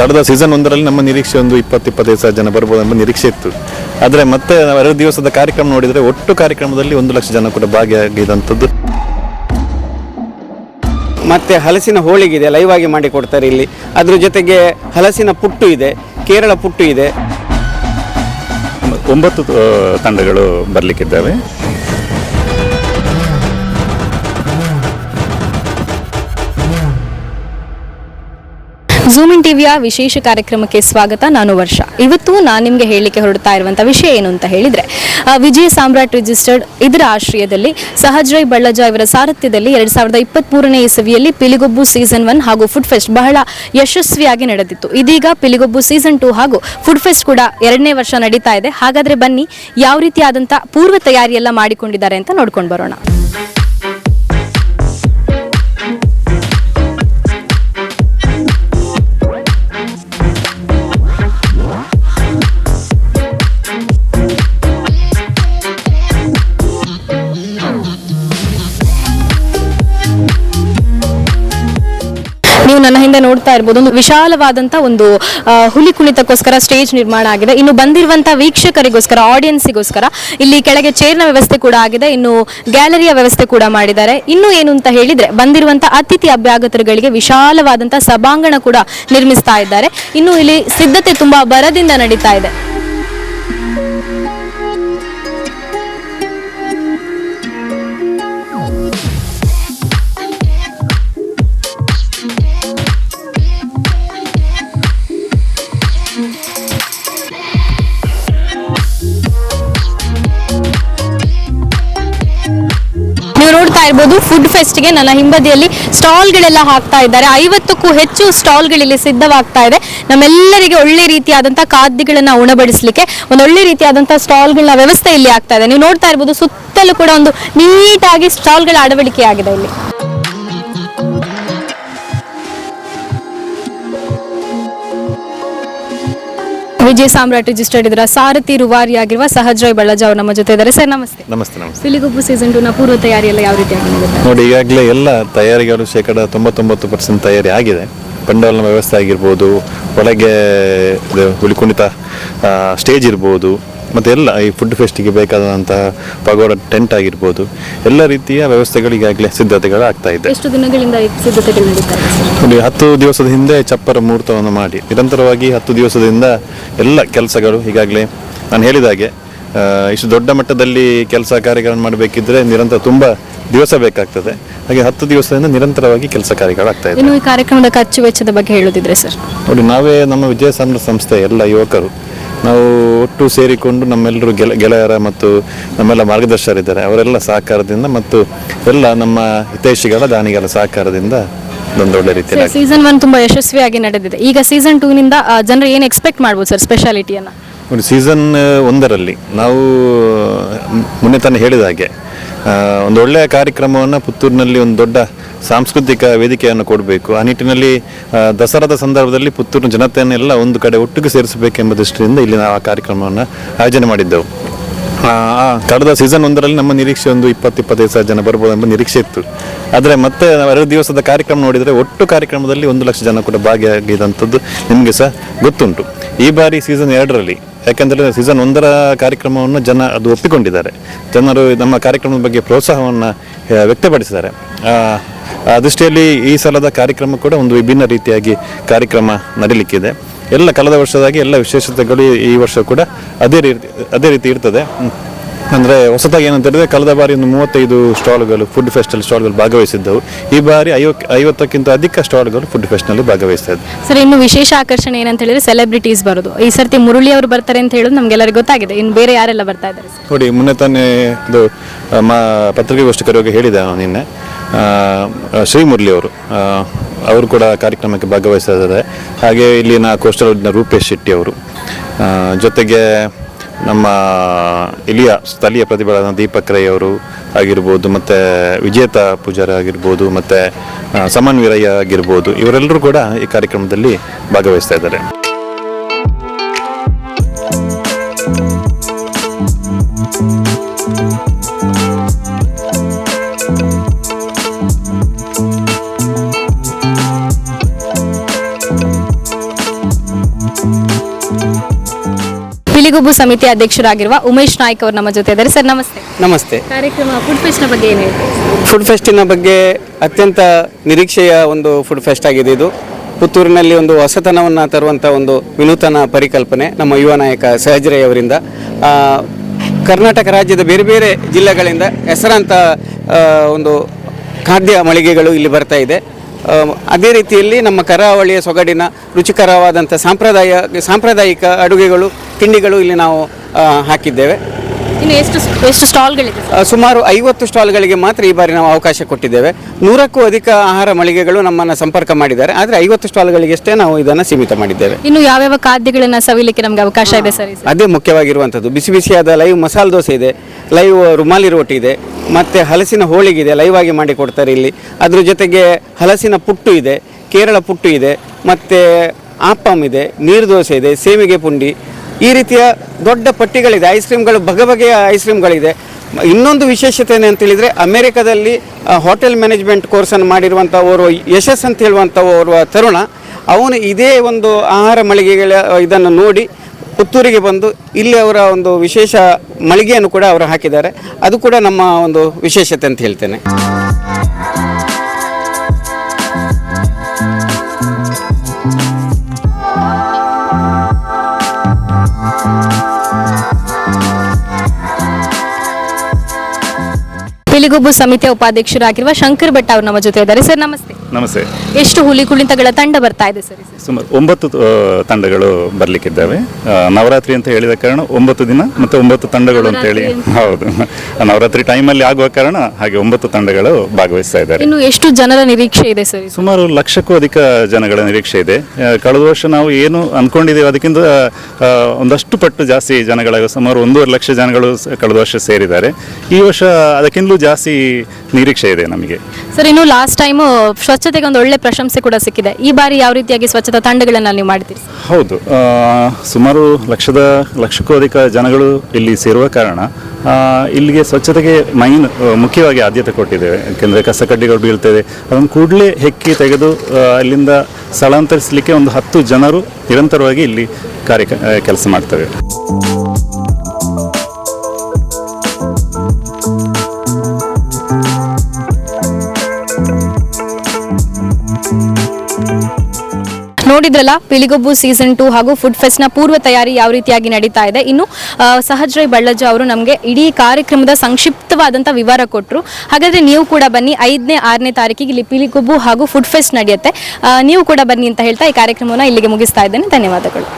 ಕಳೆದ ಸೀಸನ್ ಒಂದರಲ್ಲಿ ನಮ್ಮ ನಿರೀಕ್ಷೆ ಒಂದು ಇಪ್ಪತ್ತು ಇಪ್ಪತ್ತೈದು ಸಾವಿರ ಜನ ಬರ್ಬೋದು ಎಂಬ ನಿರೀಕ್ಷೆ ಇತ್ತು. ಆದರೆ ಮತ್ತೆ ನಾವು ಎರಡು ದಿವಸದ ಕಾರ್ಯಕ್ರಮ ನೋಡಿದರೆ ಒಟ್ಟು ಕಾರ್ಯಕ್ರಮದಲ್ಲಿ ಒಂದು ಲಕ್ಷ ಜನ ಕೂಡ ಭಾಗಿಯಾಗಿದ್ದಂಥದ್ದು ಮತ್ತೆ ಹಲಸಿನ ಹೋಳಿಗೆ ಇದೆ ಲೈವ್ ಆಗಿ ಮಾಡಿ ಕೊಡ್ತಾರೆ ಇಲ್ಲಿ. ಅದ್ರ ಜೊತೆಗೆ ಹಲಸಿನ ಪುಟ್ಟು ಇದೆ ಕೇರಳ ಪುಟ್ಟು ಇದೆ. ಒಂಬತ್ತು ತಂಡಗಳು ಬರಲಿಕ್ಕಿದ್ದಾವೆ. ಝೂಮ್ ಇನ್ ಟಿವಿಯ ವಿಶೇಷ ಕಾರ್ಯಕ್ರಮಕ್ಕೆ ಸ್ವಾಗತ. ನಾನು ವರ್ಷ. ಇವತ್ತು ನಾನು ನಿಮಗೆ ಹೇಳಲಿಕ್ಕೆ ಹೊರಡ್ತಾ ಇರುವಂಥ ವಿಷಯ ಏನು ಅಂತ ಹೇಳಿದ್ರೆ ವಿಜಯ ಸಾಮ್ರಾಟ್ ರಿಜಿಸ್ಟರ್ಡ್ ಇದರ ಆಶ್ರಯದಲ್ಲಿ ಸಹಜ್ ರೈ ಬಳ್ಳಜ ಇವರ ಸಾರಥ್ಯದಲ್ಲಿ ಎರಡ್ ಸಾವಿರದ ಇಪ್ಪತ್ತ್ ಮೂರನೇ ಇಸವಿಯಲ್ಲಿ ಪಿಲಿಗೊಬ್ಬು ಸೀಸನ್ ಒನ್ ಹಾಗೂ ಫುಡ್ ಫೆಸ್ಟ್ ಬಹಳ ಯಶಸ್ವಿಯಾಗಿ ನಡೆದಿತ್ತು. ಇದೀಗ ಪಿಲಿಗೊಬ್ಬು ಸೀಸನ್ ಟೂ ಹಾಗೂ ಫುಡ್ ಫೆಸ್ಟ್ ಕೂಡ ಎರಡನೇ ವರ್ಷ ನಡೀತಾ ಇದೆ. ಹಾಗಾದ್ರೆ ಬನ್ನಿ, ಯಾವ ರೀತಿಯಾದಂಥ ಪೂರ್ವ ತಯಾರಿಯೆಲ್ಲ ಮಾಡಿಕೊಂಡಿದ್ದಾರೆ ಅಂತ ನೋಡ್ಕೊಂಡು ಬರೋಣ. ನೀವು ನನ್ನ ಹಿಂದೆ ನೋಡ್ತಾ ಇರ್ಬೋದು, ಒಂದು ವಿಶಾಲವಾದಂತ ಒಂದು ಹುಲಿ ಕುಣಿತಕ್ಕೋಸ್ಕರ ಸ್ಟೇಜ್ ನಿರ್ಮಾಣ ಆಗಿದೆ. ಇನ್ನು ಬಂದಿರುವಂತ ವೀಕ್ಷಕರಿಗೋಸ್ಕರ ಆಡಿಯನ್ಸಿಗೋಸ್ಕರ ಇಲ್ಲಿ ಕೆಳಗೆ ಚೇರ್ನ ವ್ಯವಸ್ಥೆ ಕೂಡ ಆಗಿದೆ, ಇನ್ನು ಗ್ಯಾಲರಿಯ ವ್ಯವಸ್ಥೆ ಕೂಡ ಮಾಡಿದ್ದಾರೆ. ಇನ್ನು ಏನು ಅಂತ ಹೇಳಿದ್ರೆ, ಬಂದಿರುವಂತ ಅತಿಥಿ ಅಭ್ಯಾಗತರುಗಳಿಗೆ ವಿಶಾಲವಾದಂತ ಸಭಾಂಗಣ ಕೂಡ ನಿರ್ಮಿಸ್ತಾ ಇದ್ದಾರೆ. ಇನ್ನು ಇಲ್ಲಿ ಸಿದ್ಧತೆ ತುಂಬಾ ಬರದಿಂದ ನಡೀತಾ ಇದೆ. ಫೆಸ್ಟ್ಗೆ ನನ್ನ ಹಿಂಬದಿಯಲ್ಲಿ ಸ್ಟಾಲ್ಗಳೆಲ್ಲ ಹಾಕ್ತಾ ಇದ್ದಾರೆ. ಐವತ್ತಕ್ಕೂ ಹೆಚ್ಚು ಸ್ಟಾಲ್ಗಳಿಲ್ಲಿ ಸಿದ್ಧವಾಗ್ತಾ ಇದೆ. ನಮ್ಮೆಲ್ಲರಿಗೆ ಒಳ್ಳೆ ರೀತಿಯಾದಂತಹ ಖಾದ್ಯಗಳನ್ನ ಉಣಬಡಿಸಲಿಕ್ಕೆ, ಒಂದು ಒಳ್ಳೆ ರೀತಿಯಾದಂತಹ ಸ್ಟಾಲ್ಗಳ ವ್ಯವಸ್ಥೆ ಇಲ್ಲಿ ಆಗ್ತಾ ಇದೆ. ನೀವು ನೋಡ್ತಾ ಇರ್ಬೋದು, ಸುತ್ತಲೂ ಕೂಡ ಒಂದು ನೀಟಾಗಿ ಸ್ಟಾಲ್ಗಳ ಅಳವಡಿಕೆ ಆಗಿದೆ ಇಲ್ಲಿ. ವಿಜಯ ಸಾಮ್ರಾಟ್ ರಿಜಿಸ್ಟರ್ಡ್ ಇದರ ಸಾರಥಿ ರೂವಾರಿಯಾಗಿರುವ ಸಹಜ್ ರಾಯ್ ಬಳ್ಳಾಜ್ ಅವರು ನಮ್ಮ ಜೊತೆ ಇದ್ದಾರೆ. ಸರ್ ನಮಸ್ತೆ. ನಮಸ್ತೆ ನಮಸ್ತೆ. ಸಿಲಿಗುಪ್ಪು ಸೀಸನ್ನ ಪೂರ್ವ ತಯಾರಿ ಎಲ್ಲ ಯಾವ ರೀತಿ ನೋಡಿ ಈಗಾಗಲೇ ಎಲ್ಲ ತಯಾರಿಗಳು ಶೇಕಡ ತೊಂಬತ್ತೊಂಬತ್ತು ಪರ್ಸೆಂಟ್ ತಯಾರಿ ಆಗಿದೆ. ಪಂಡಾಲ್ನ ವ್ಯವಸ್ಥೆ ಆಗಿರ್ಬೋದು ಒಳಗೆ ಹುಲಿಕುಣಿತ ಸ್ಟೇಜ್ ಇರ್ಬೋದು ಮತ್ತು ಎಲ್ಲ ಈ ಫುಡ್ ಫೆಸ್ಟಿಗೆ ಬೇಕಾದಂತಹ ಪಗೋಡ ಟೆಂಟ್ ಆಗಿರ್ಬೋದು ಎಲ್ಲ ರೀತಿಯ ವ್ಯವಸ್ಥೆಗಳಿಗಾಗಲೇ ಸಿದ್ಧತೆಗಳು ಆಗ್ತಾ ಇದೆ. ಎಷ್ಟು ದಿನಗಳಿಂದ ಈ ಸಿದ್ಧತೆಗಳು ನಡೀತಾ ಇದೆ ಸರ್ ನೋಡಿ ಹತ್ತು ದಿವಸದ ಹಿಂದೆ ಚಪ್ಪರ ಮುಹೂರ್ತವನ್ನು ಮಾಡಿ ನಿರಂತರವಾಗಿ ಹತ್ತು ದಿವಸದಿಂದ ಎಲ್ಲ ಕೆಲಸಗಳು ಈಗಾಗಲೇ ನಾನು ಹೇಳಿದ ಹಾಗೆ ಆ, ಇಷ್ಟು ದೊಡ್ಡ ಮಟ್ಟದಲ್ಲಿ ಕೆಲಸ ಕಾರ್ಯಗಳನ್ನು ಮಾಡಬೇಕಿದ್ರೆ ನಿರಂತರ ತುಂಬ ದಿವಸ ಬೇಕಾಗ್ತದೆ. ಹಾಗೆ ಹತ್ತು ದಿವಸದಿಂದ ನಿರಂತರವಾಗಿ ಕೆಲಸ ಕಾರ್ಯಗಳಾಗ್ತಾ ಇದೆ. ಇನ್ನು ಈ ಕಾರ್ಯಕ್ರಮದ ಖರ್ಚು ವೆಚ್ಚದ ಬಗ್ಗೆ ಹೇಳೋದಿದ್ರೆ ಸರ್? ನೋಡಿ ನಾವೇ ನಮ್ಮ ವಿಜಯ ಸಾಮ್ರಾಟ್ ಸಂಸ್ಥೆ ಎಲ್ಲ ಯುವಕರು ನಾವು ಒಟ್ಟು ಸೇರಿಕೊಂಡು ನಮ್ಮೆಲ್ಲರೂ ಗೆಲ ಗೆಳೆಯರ ಮತ್ತು ನಮ್ಮೆಲ್ಲ ಮಾರ್ಗದರ್ಶಕರಿದ್ದಾರೆ ಅವರೆಲ್ಲ ಸಹಕಾರದಿಂದ ಮತ್ತು ಎಲ್ಲ ನಮ್ಮ ಹಿತೈಷಿಗಳ ದಾನಿಗಳ ಸಹಕಾರದಿಂದ ಒಳ್ಳೆ ರೀತಿಯಲ್ಲಿ. ಸೀಸನ್ ಒನ್ ತುಂಬಾ ಯಶಸ್ವಿಯಾಗಿ ನಡೆದಿದೆ. ಈಗ ಸೀಸನ್ ಟೂ ನಿಂದ ಜನರು ಏನು ಎಕ್ಸ್ಪೆಕ್ಟ್ ಮಾಡ್ಬೋದು ಸರ್ ಸ್ಪೆಷಾಲಿಟಿಯನ್ನು ಒಂದು ಸೀಸನ್ ಒಂದರಲ್ಲಿ ನಾವು ಮ್- ಮೊನ್ನೆ ತಾನೇ ಹೇಳಿದ ಹಾಗೆ ಆ, ಒಂದು ಒಳ್ಳೆಯ ಕಾರ್ಯಕ್ರಮವನ್ನು ಪುತ್ತೂರಿನಲ್ಲಿ ಒಂದು ದೊಡ್ಡ ಸಾಂಸ್ಕೃತಿಕ ವೇದಿಕೆಯನ್ನು ಕೊಡಬೇಕು. ಆ ನಿಟ್ಟಿನಲ್ಲಿ ದಸರಾದ ಸಂದರ್ಭದಲ್ಲಿ ಪುತ್ತೂರಿನ ಜನತೆಯನ್ನೆಲ್ಲ ಒಂದು ಕಡೆ ಒಟ್ಟಿಗೆ ಸೇರಿಸಬೇಕೆಂಬ ದೃಷ್ಟಿಯಿಂದ ಇಲ್ಲಿ ನಾವು ಆ ಕಾರ್ಯಕ್ರಮವನ್ನು ಆಯೋಜನೆ ಮಾಡಿದ್ದೆವು. ಕಳೆದ ಸೀಸನ್ ಒಂದರಲ್ಲಿ ನಮ್ಮ ನಿರೀಕ್ಷೆ ಒಂದು ಇಪ್ಪತ್ತು ಇಪ್ಪತ್ತೈದು ಸಾವಿರ ಜನ ಬರ್ಬೋದು ಎಂಬ ನಿರೀಕ್ಷೆ ಇತ್ತು. ಆದರೆ ಮತ್ತೆ ಎರಡು ದಿವಸದ ಕಾರ್ಯಕ್ರಮ ನೋಡಿದರೆ ಒಟ್ಟು ಕಾರ್ಯಕ್ರಮದಲ್ಲಿ ಒಂದು ಲಕ್ಷ ಜನ ಕೂಡ ಭಾಗಿಯಾಗಿದ್ದಂಥದ್ದು ನಿಮಗೆ ಸಹ ಗೊತ್ತುಂಟು. ಈ ಬಾರಿ ಸೀಸನ್ ಎರಡರಲ್ಲಿ ಯಾಕೆಂದರೆ ಸೀಸನ್ ಒಂದರ ಕಾರ್ಯಕ್ರಮವನ್ನು ಜನ ಅದು ಒಪ್ಪಿಕೊಂಡಿದ್ದಾರೆ. ಜನರು ನಮ್ಮ ಕಾರ್ಯಕ್ರಮದ ಬಗ್ಗೆ ಪ್ರೋತ್ಸಾಹವನ್ನು ವ್ಯಕ್ತಪಡಿಸಿದ್ದಾರೆ. ಆ, ದೃಷ್ಟಿಯಲ್ಲಿ ಈ ಸಲದ ಕಾರ್ಯಕ್ರಮ ಕೂಡ ಒಂದು ವಿಭಿನ್ನ ರೀತಿಯಾಗಿ ಕಾರ್ಯಕ್ರಮ ನಡೀಲಿಕ್ಕಿದೆ. ಎಲ್ಲ ಕಳೆದ ವರ್ಷದಾಗಿ ಎಲ್ಲ ವಿಶೇಷತೆಗಳು ಈ- ವರ್ಷ ಕೂಡ ಅದೇ ರೀತಿ ಅದೇ ರೀತಿ ಇರ್ತದೆ. ಅಂದ್ರೆ ಹೊಸದಾಗಿ ಏನಂತ ಹೇಳಿದ್ರೆ ಕಳೆದ ಬಾರಿ ಒಂದು ಮೂವತ್ತೈದು ಸ್ಟಾಲ್ಗಳು ಫುಡ್ ಫೆಸ್ಟಲ್ಲಿ ಸ್ಟಾಲ್ಗಳು ಭಾಗವಹಿಸಿದ್ದವು. ಈ ಬಾರಿ ಐವಕ್ ಐವತ್ತಕ್ಕಿಂತ ಅಧಿಕ ಸ್ಟಾಲ್ಗಳು ಫುಡ್ ಫೆಸ್ಟ್ನಲ್ಲಿ ಭಾಗವಹಿಸ್ತಾ ಇದ್ವು. ಸರ್ ಇನ್ನು ವಿಶೇಷ ಆಕರ್ಷಣೆ ಏನಂತ ಹೇಳಿದ್ರೆ ಸೆಲೆಬ್ರಿಟೀಸ್ ಬರೋದು. ಈ ಸರ್ತಿ ಮುರುಳಿ ಅವರು ಬರ್ತಾರೆ ಅಂತ ಹೇಳೋದು ನಮಗೆಲ್ಲರಿಗೂ ಗೊತ್ತಾಗಿದೆ. ಇನ್ನು ಬೇರೆ ಯಾರೆಲ್ಲ ಬರ್ತಾ ಇದ್ದಾರೆ ಸರ್? ನೋಡಿ ಮೊನ್ನೆ ತಾನೇ ಇದು ಮಾ ಪತ್ರಿಕಾಗೋಷ್ಠಿ ಕರೆಯುವಾಗ ಹೇಳಿದೆ ನಾನು ನಿನ್ನೆ. ಆ, ಶ್ರೀ ಮುರಳಿ ಅವರು ಆ, ಅವರು ಕೂಡ ಕಾರ್ಯಕ್ರಮಕ್ಕೆ ಭಾಗವಹಿಸ್ತಾ ಇದ್ದಾರೆ. ಹಾಗೆ ಇಲ್ಲಿನ ಕೋಸ್ಟಲ್ ರೂಪೇಶ್ ಶೆಟ್ಟಿ ಅವರು ಆ, ಜೊತೆಗೆ ನಮ್ಮ ಇಲ್ಲಿಯ ಸ್ಥಳೀಯ ಪ್ರತಿಭೆಗಳಾದ ದೀಪಕ್ ರೈ ಅವರು ಆಗಿರ್ಬೋದು ಮತ್ತು ವಿಜೇತ ಪೂಜಾರಿ ಆಗಿರ್ಬೋದು ಮತ್ತು ಸಮನ್ವೀರಯ್ಯ ಆಗಿರ್ಬೋದು ಇವರೆಲ್ಲರೂ ಕೂಡ ಈ ಕಾರ್ಯಕ್ರಮದಲ್ಲಿ ಭಾಗವಹಿಸ್ತಾ ಇದ್ದಾರೆ. ಪಿಲಿಗುಬ್ಬು ಸಮಿತಿ ಅಧ್ಯಕ್ಷರಾಗಿರುವ ಉಮೇಶ್ ನಾಯ್ಕ್ ಅವರು ನಮ್ಮ ಜೊತೆ ಇದ್ದಾರೆ ಸರ್ ನಮಸ್ತೆ. ನಮಸ್ತೆ. ಕಾರ್ಯಕ್ರಮ ಫುಡ್ ಫೆಸ್ಟ್ನ ಬಗ್ಗೆ ಏನು ಫುಡ್ ಫೆಸ್ಟಿನ ಬಗ್ಗೆ ಅತ್ಯಂತ ನಿರೀಕ್ಷೆಯ ಒಂದು ಫುಡ್ ಫೆಸ್ಟ್ ಆಗಿದೆ ಇದು. ಪುತ್ತೂರಿನಲ್ಲಿ ಒಂದು ಹೊಸತನವನ್ನು ತರುವಂಥ ಒಂದು ವಿನೂತನ ಪರಿಕಲ್ಪನೆ ನಮ್ಮ ಯುವ ನಾಯಕ ಸಹಜ್ರಯ್ ಅವರಿಂದ. ಕರ್ನಾಟಕ ರಾಜ್ಯದ ಬೇರೆ ಬೇರೆ ಜಿಲ್ಲೆಗಳಿಂದ ಹೆಸರಾಂತ ಒಂದು ಖಾದ್ಯ ಮಳಿಗೆಗಳು ಇಲ್ಲಿ ಬರ್ತಾ ಇದೆ. ಅದೇ ರೀತಿಯಲ್ಲಿ ನಮ್ಮ ಕರಾವಳಿಯ ಸೊಗಡಿನ ರುಚಿಕರವಾದಂಥ ಸಾಂಪ್ರದಾಯ ಸಾಂಪ್ರದಾಯಿಕ ಅಡುಗೆಗಳು ತಿಂಡಿಗಳು ಇಲ್ಲಿ ನಾವು ಹಾಕಿದ್ದೇವೆ. ಇನ್ನು ಎಷ್ಟು ಎಷ್ಟು ಸ್ಟಾಲ್ಗಳಿದೆ? ಸುಮಾರು ಐವತ್ತು ಸ್ಟಾಲ್ಗಳಿಗೆ ಮಾತ್ರ ಈ ಬಾರಿ ನಾವು ಅವಕಾಶ ಕೊಟ್ಟಿದ್ದೇವೆ. ನೂರಕ್ಕೂ ಅಧಿಕ ಆಹಾರ ಮಳಿಗೆಗಳು ನಮ್ಮನ್ನು ಸಂಪರ್ಕ ಮಾಡಿದ್ದಾರೆ. ಆದರೆ ಐವತ್ತು ಸ್ಟಾಲ್ಗಳಿಗೆಷ್ಟೇ ನಾವು ಇದನ್ನು ಸೀಮಿತ ಮಾಡಿದ್ದೇವೆ. ಇನ್ನು ಯಾವ್ಯಾವ ಖಾದ್ಯಗಳನ್ನು ಸವಿಲಿಕ್ಕೆ ನಮಗೆ ಅವಕಾಶ ಇದೆ ಸರ್ ಅದೇ ಮುಖ್ಯವಾಗಿರುವಂಥದ್ದು. ಬಿಸಿ ಬಿಸಿಯಾದ ಲೈವ್ ಮಸಾಲೆ ದೋಸೆ ಇದೆ. ಲೈವ್ ರುಮಾಲಿ ರೋಟಿ ಇದೆ ಮತ್ತು ಹಲಸಿನ ಹೋಳಿಗೆ ಇದೆ ಲೈವ್ ಆಗಿ ಮಾಡಿ ಕೊಡ್ತಾರೆ ಇಲ್ಲಿ. ಅದ್ರ ಜೊತೆಗೆ ಹಲಸಿನ ಪುಟ್ಟು ಇದೆ, ಕೇರಳ ಪುಟ್ಟು ಇದೆ, ಮತ್ತು ಆಪಮ್ ಇದೆ, ನೀರು ದೋಸೆ ಇದೆ ಸೇಮಿಗೆ ಪುಂಡಿ. ಈ ರೀತಿಯ ದೊಡ್ಡ ಪಟ್ಟಿಗಳಿದೆ. ಐಸ್ ಕ್ರೀಮ್ಗಳು ಬಗೆ ಬಗೆಯ ಐಸ್ ಕ್ರೀಮ್ಗಳಿದೆ ಇನ್ನೊಂದು ವಿಶೇಷತೆ ಏನು ಅಂತೇಳಿದರೆ ಅಮೆರಿಕದಲ್ಲಿ ಹೋಟೆಲ್ ಮ್ಯಾನೇಜ್ಮೆಂಟ್ ಕೋರ್ಸನ್ನು ಮಾಡಿರುವಂಥ ಓರ್ವ ಯಶಸ್ ಅಂತ ಹೇಳುವಂಥ ಓರ್ವ ತರುಣ, ಅವನು ಇದೇ ಒಂದು ಆಹಾರ ಮಳಿಗೆಗಳ, ಇದನ್ನು ನೋಡಿ ಪುತ್ತೂರಿಗೆ ಬಂದು ಇಲ್ಲಿ ಅವರ ಒಂದು ವಿಶೇಷ ಮಳಿಗೆಯನ್ನು ಕೂಡ ಅವರು ಹಾಕಿದ್ದಾರೆ. ಅದು ಕೂಡ ನಮ್ಮ ಒಂದು ವಿಶೇಷತೆ ಅಂತ ಹೇಳ್ತೇನೆ. ಪಿಲಿಗುಬ್ಬು ಸಮಿತಿಯ ಉಪಾಧ್ಯಕ್ಷರಾಗಿರುವ ಶಂಕರ್ ಭಟ್ ಅವರು ನಮ್ಮ ಜೊತೆ ಇದ್ದಾರೆ. ಸರ್ ನಮಸ್ತೆ. ನಮಸ್ತೆ. ಎಷ್ಟು ಹುಲಿ ಕುಳಿತಗಳ ತಂಡ ಬರ್ತಾ ಇದೆ ಸರ್? ಈ? ಸುಮಾರು ಒಂಬತ್ತು ಆ, ತಂಡಗಳು ಬರ್ಲಿಕ್ಕಿದ್ದಾವೆ. ನವರಾತ್ರಿ ಅಂತ ಹೇಳಿದ ಕಾರಣ ಒಂಬತ್ತು ದಿನ ಮತ್ತೆ ಒಂಬತ್ತು ತಂಡಗಳು ಅಂತ ಹೇಳಿ. ಹೌದು. ನವರಾತ್ರಿ ಟೈಮಲ್ಲಿ ಆಗುವ ಕಾರಣ ಹಾಗೆ ಒಂಬತ್ತು ತಂಡಗಳು ಭಾಗವಹಿಸ್ತಾ ಇದ್ದಾರೆ. ಇನ್ನು ಎಷ್ಟು ಜನರ ನಿರೀಕ್ಷೆ ಇದೆ ಸರ್ ಈ? ಸುಮಾರು ಲಕ್ಷಕ್ಕೂ ಅಧಿಕ ಜನಗಳ ನಿರೀಕ್ಷೆ ಇದೆ. ಆ, ಕಳೆದ ವರ್ಷ ನಾವು ಏನು ಅಂದ್ಕೊಂಡಿದ್ದೇವೆ ಅದಕ್ಕಿಂತ ಆ, ಒಂದಷ್ಟು ಪಟ್ಟು ಜಾಸ್ತಿ ಜನಗಳ ಸುಮಾರು ಒಂದೂವರೆ ಲಕ್ಷ ಜನಗಳು ಸ- ಕಳೆದ ವರ್ಷ ಸೇರಿದ್ದಾರೆ. ಈ ವರ್ಷ ಅದಕ್ಕಿಂತಲೂ ಜಾಸ್ತಿ ನಿರೀಕ್ಷೆ ಇದೆ ನಮಗೆ. ಸರ್ ಇನ್ನು ಲಾಸ್ಟ್ ಟೈಮ್ ಸ್ವಚ್ಛತೆಗೆ ಒಂದು ಒಳ್ಳೆ ಪ್ರಶಂಸೆ ಕೂಡ ಸಿಕ್ಕಿದೆ. ಈ ಬಾರಿ ಯಾವ ರೀತಿಯಾಗಿ ಸ್ವಚ್ಛತಾ ತಂಡಗಳನ್ನ ನೀವು ಮಾಡ್ತೀರಿ ಹೌದು ಆ, ಸುಮಾರು ಲಕ್ಷದ ಲಕ್ಷಕ್ಕೂ ಅಧಿಕ ಜನಗಳು ಇಲ್ಲಿ ಸೇರುವ ಕಾರಣ ಆ, ಇಲ್ಲಿಗೆ ಸ್ವಚ್ಛತೆಗೆ ಮೈನ್ ಆ, ಮುಖ್ಯವಾಗಿ ಆದ್ಯತೆ ಕೊಟ್ಟಿದ್ದೇವೆ. ಯಾಕೆಂದರೆ ಕಸ ಕಡ್ಡಿಗಳು ಬೀಳ್ತದೆ. ಅದನ್ನು ಕೂಡಲೇ ಹೆಕ್ಕಿ ತೆಗೆದು ಆ, ಅಲ್ಲಿಂದ ಸ್ಥಳಾಂತರಿಸಲಿಕ್ಕೆ ಒಂದು ಹತ್ತು ಜನರು ನಿರಂತರವಾಗಿ ಇಲ್ಲಿ ಕಾರ್ಯ ಕೆಲಸ ಮಾಡ್ತವೆ. ನೋಡಿದ್ರಲ್ಲ, ಪಿಲಿಗೊಬ್ಬು ಸೀಸನ್ ಟು ಹಾಗೂ ಫುಡ್ ಫೆಸ್ಟ್ನ ಪೂರ್ವ ತಯಾರಿ ಯಾವ ರೀತಿಯಾಗಿ ನಡೀತಾ ಇದೆ. ಇನ್ನು ಸಹಜ್ ರೈ ಬಳ್ಳಜ್ಜ ಅವರು ನಮಗೆ ಇಡೀ ಕಾರ್ಯಕ್ರಮದ ಸಂಕ್ಷಿಪ್ತವಾದಂಥ ವಿವರ ಕೊಟ್ಟರು ಹಾಗಾದ್ರೆ ನೀವು ಕೂಡ ಬನ್ನಿ, ಐದನೇ, ಆರನೇ ತಾರೀಕಿಗೆ ಇಲ್ಲಿ ಪಿಲಿಗೊಬ್ಬು ಹಾಗೂ ಫುಡ್ ಫೆಸ್ಟ್ ನಡೆಯುತ್ತೆ. ನೀವು ಕೂಡ ಬನ್ನಿ ಅಂತ ಹೇಳ್ತಾ ಈ ಕಾರ್ಯಕ್ರಮವನ್ನು ಇಲ್ಲಿಗೆ ಮುಗಿಸ್ತಾ ಇದ್ದೇನೆ. ಧನ್ಯವಾದಗಳು.